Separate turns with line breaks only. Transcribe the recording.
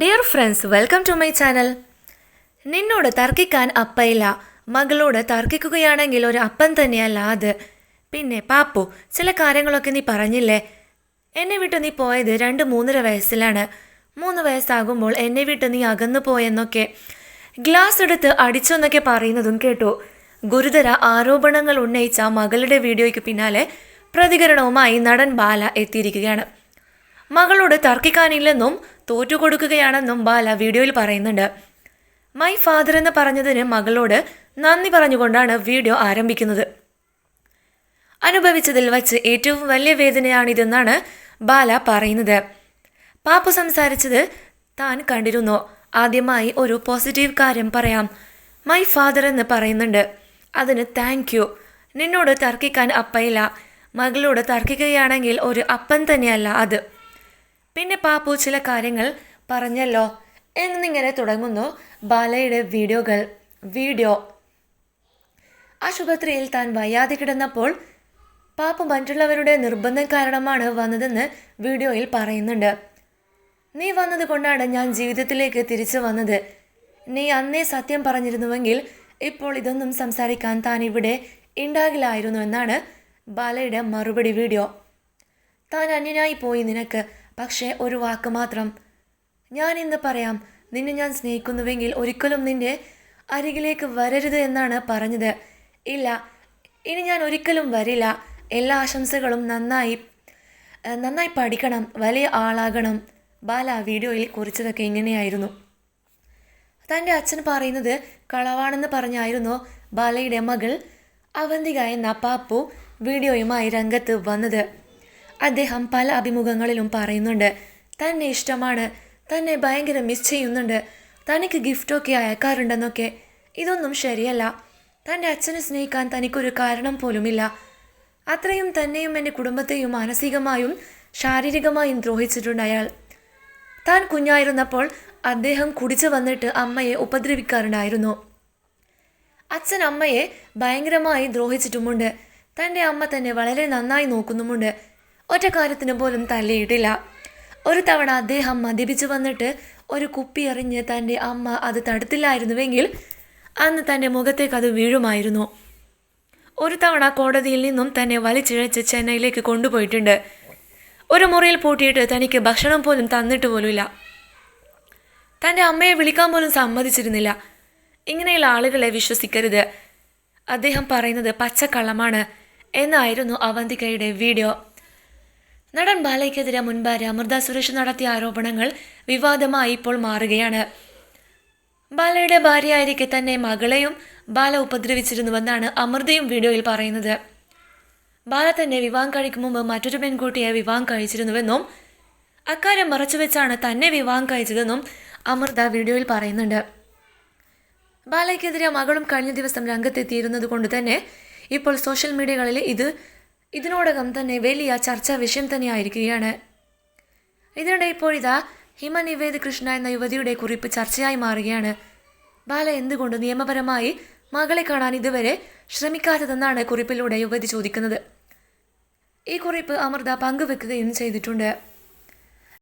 Dear friends welcome to my channel നിന്നോട് തർക്കിക്കാൻ അപ്പയില്ല. മകളോട് തർക്കിക്കുകയാണെങ്കിൽ ഒരു അപ്പൻ തന്നെയല്ല അത്. പിന്നെ പാപ്പു ചില കാര്യങ്ങളൊക്കെ നീ പറഞ്ഞില്ലേ? എന്നെ വിട്ട് നീ പോയത് രണ്ട് മൂന്നര വയസ്സിലാണ്. മൂന്ന് വയസ്സാകുമ്പോൾ എന്നെ വിട്ട് നീ അകന്നു പോയെന്നൊക്കെ. ഗ്ലാസ് എടുത്ത് അടിച്ചെന്നൊക്കെ പറയുന്നതും കേട്ടു. ഗുരുതര ആരോപണങ്ങൾ ഉന്നയിച്ച മകളുടെ വീഡിയോയ്ക്ക് പിന്നാലെ പ്രതികരണവുമായി നടൻ ബാല എത്തിയിരിക്കുകയാണ്. മകളോട് തർക്കിക്കാനില്ലെന്നും തോറ്റുകൊടുക്കുകയാണെന്നും ബാല വീഡിയോയിൽ പറയുന്നുണ്ട്. മൈ ഫാദർ എന്ന് പറഞ്ഞതിന് മകളോട് നന്ദി പറഞ്ഞുകൊണ്ടാണ് വീഡിയോ ആരംഭിക്കുന്നത്. അനുഭവിച്ചതിൽ വച്ച് ഏറ്റവും വലിയ വേദനയാണിതെന്നാണ് ബാല പറയുന്നത്. പാപ്പു സംസാരിച്ചത് താൻ കണ്ടിരുന്നു. ആദ്യമായി ഒരു പോസിറ്റീവ് കാര്യം പറയാം. മൈ ഫാദർ എന്ന് പറയുന്നുണ്ട്. അതിന് താങ്ക് യു നിന്നോട് തർക്കിക്കാൻ അപ്പയില്ല. മകളോട് തർക്കിക്കുകയാണെങ്കിൽ ഒരു അപ്പൻ തന്നെയല്ല അത്. പിന്നെ പാപ്പു ചില കാര്യങ്ങൾ പറഞ്ഞല്ലോ. എന്നിങ്ങനെ തുടങ്ങുന്നു ബാലയുടെ വീഡിയോകൾ. വീഡിയോ. ആശുപത്രിയിൽ താൻ വയ്യാതെ കിടന്നപ്പോൾ പാപ്പു മറ്റുള്ളവരുടെ നിർബന്ധം കാരണമാണ് വന്നതെന്ന് വീഡിയോയിൽ പറയുന്നുണ്ട്. നീ വന്നത് കൊണ്ടാണ് ഞാൻ ജീവിതത്തിലേക്ക് തിരിച്ചു വന്നത്. നീ അന്നേ സത്യം പറഞ്ഞിരുന്നുവെങ്കിൽ ഇപ്പോൾ ഇതൊന്നും സംസാരിക്കാൻ താൻ ഇവിടെ ഉണ്ടാകില്ലായിരുന്നു എന്നാണ് ബാലയുടെ മറുപടി വീഡിയോ. താൻ അന്യനായി പോയി നിനക്ക് പക്ഷേ ഒരു വാക്ക് മാത്രം. ഞാൻ ഇന്ന് പറയാം നിന്നെ ഞാൻ സ്നേഹിക്കുന്നുവെങ്കിൽ ഒരിക്കലും നിന്റെ അരികിലേക്ക് വരരുത് എന്നാണ് പറഞ്ഞത്. ഇല്ല ഇനി ഞാൻ ഒരിക്കലും വരില്ല. എല്ലാ ആശംസകളും നന്നായി നന്നായി പഠിക്കണം വലിയ ആളാകണം. ബാല വീഡിയോയിൽ കുറിച്ചതൊക്കെ ഇങ്ങനെയായിരുന്നു. തന്റെ അച്ഛൻ പറയുന്നത് കളവാണെന്ന് പറഞ്ഞായിരുന്നു ബാലയുടെ മകൾ അവന്തിക എന്ന പാപ്പു വീഡിയോയുമായി രംഗത്ത് വന്നത്. അദ്ദേഹം പല അഭിമുഖങ്ങളിലും പറയുന്നുണ്ട് തന്നെ ഇഷ്ടമാണ് തന്നെ ഭയങ്കര മിസ് ചെയ്യുന്നുണ്ട് തനിക്ക് ഗിഫ്റ്റൊക്കെ അയക്കാറുണ്ടെന്നൊക്കെ. ഇതൊന്നും ശരിയല്ല. തന്റെ അച്ഛനെ സ്നേഹിക്കാൻ തനിക്കൊരു കാരണം പോലുമില്ല. അത്രയും തന്നെയും എന്റെ കുടുംബത്തെയും മാനസികമായും ശാരീരികമായും ദ്രോഹിച്ചിട്ടുണ്ട് അയാൾ. താൻ കുഞ്ഞായിരുന്നപ്പോൾ അദ്ദേഹം കുടിച്ചു വന്നിട്ട് അമ്മയെ ഉപദ്രവിക്കാറുണ്ടായിരുന്നു. അച്ഛൻ അമ്മയെ ഭയങ്കരമായി ദ്രോഹിച്ചിട്ടുമുണ്ട്. തന്റെ അമ്മ തന്നെ വളരെ നന്നായി നോക്കുന്നുമുണ്ട്. ഒറ്റ കാര്യത്തിന് പോലും തല്ലിയിട്ടില്ല ഒരു തവണ അദ്ദേഹം മദ്യപിച്ചു വന്നിട്ട് ഒരു കുപ്പി എറിഞ്ഞ് തന്റെ അമ്മ അത് തടുത്തില്ലായിരുന്നുവെങ്കിൽ അന്ന് തന്റെ മുഖത്തേക്ക് അത് വീഴുമായിരുന്നു. ഒരു തവണ കോടതിയിൽ നിന്നും തന്നെ വലിച്ചിഴച്ച് ചെന്നൈയിലേക്ക് കൊണ്ടുപോയിട്ടുണ്ട്. ഒരു മുറിയിൽ പൂട്ടിയിട്ട് തനിക്ക് ഭക്ഷണം പോലും തന്നിട്ട് പോലുമില്ല. തന്റെ അമ്മയെ വിളിക്കാൻ പോലും സമ്മതിച്ചിരുന്നില്ല. ഇങ്ങനെയുള്ള ആളുകളെ വിശ്വസിക്കരുത്. അദ്ദേഹം പറയുന്നത് പച്ചക്കള്ളമാണ് എന്നായിരുന്നു അവന്തികയുടെ വീഡിയോ. നടൻ ബാലയ്ക്കെതിരെ മുൻപാര് അമൃത സുരേഷ് നടത്തിയ ആരോപണങ്ങൾ വിവാദമായി ഇപ്പോൾ മാറുകയാണ്. ബാലയുടെ ഭാര്യയായിരിക്കെ തന്നെ മകളെയും ബാല ഉപദ്രവിച്ചിരുന്നുവെന്നാണ് അമൃതയും വീഡിയോയിൽ പറയുന്നത്. ബാല തന്നെ വിവാഹം കഴിക്കും മുമ്പ് മറ്റൊരു പെൺകുട്ടിയെ വിവാഹം കഴിച്ചിരുന്നുവെന്നും അക്കാര്യം മറച്ചുവെച്ചാണ് തന്നെ വിവാഹം കഴിച്ചതെന്നും അമൃത വീഡിയോയിൽ പറയുന്നുണ്ട്. ബാലയ്ക്കെതിരെ മകളും കഴിഞ്ഞ ദിവസം രംഗത്തെത്തിയിരുന്നത് കൊണ്ട് തന്നെ ഇപ്പോൾ സോഷ്യൽ മീഡിയകളിൽ ഇത് ഇതിനോടകം തന്നെ വലിയ ചർച്ചാ വിഷയം തന്നെയായിരിക്കുകയാണ്. ഇതിനിടെ ഇപ്പോഴിതാ ഹിമ നിവേദ് കൃഷ്ണ എന്ന യുവതിയുടെ കുറിപ്പ് ചർച്ചയായി മാറുകയാണ്. ബാല എന്തുകൊണ്ട് നിയമപരമായി മകളെ കാണാൻ ഇതുവരെ ശ്രമിക്കാത്തതെന്നാണ് കുറിപ്പിലൂടെ യുവതി ചോദിക്കുന്നത്. ഈ കുറിപ്പ് അമൃത പങ്കുവെക്കുകയും ചെയ്തിട്ടുണ്ട്.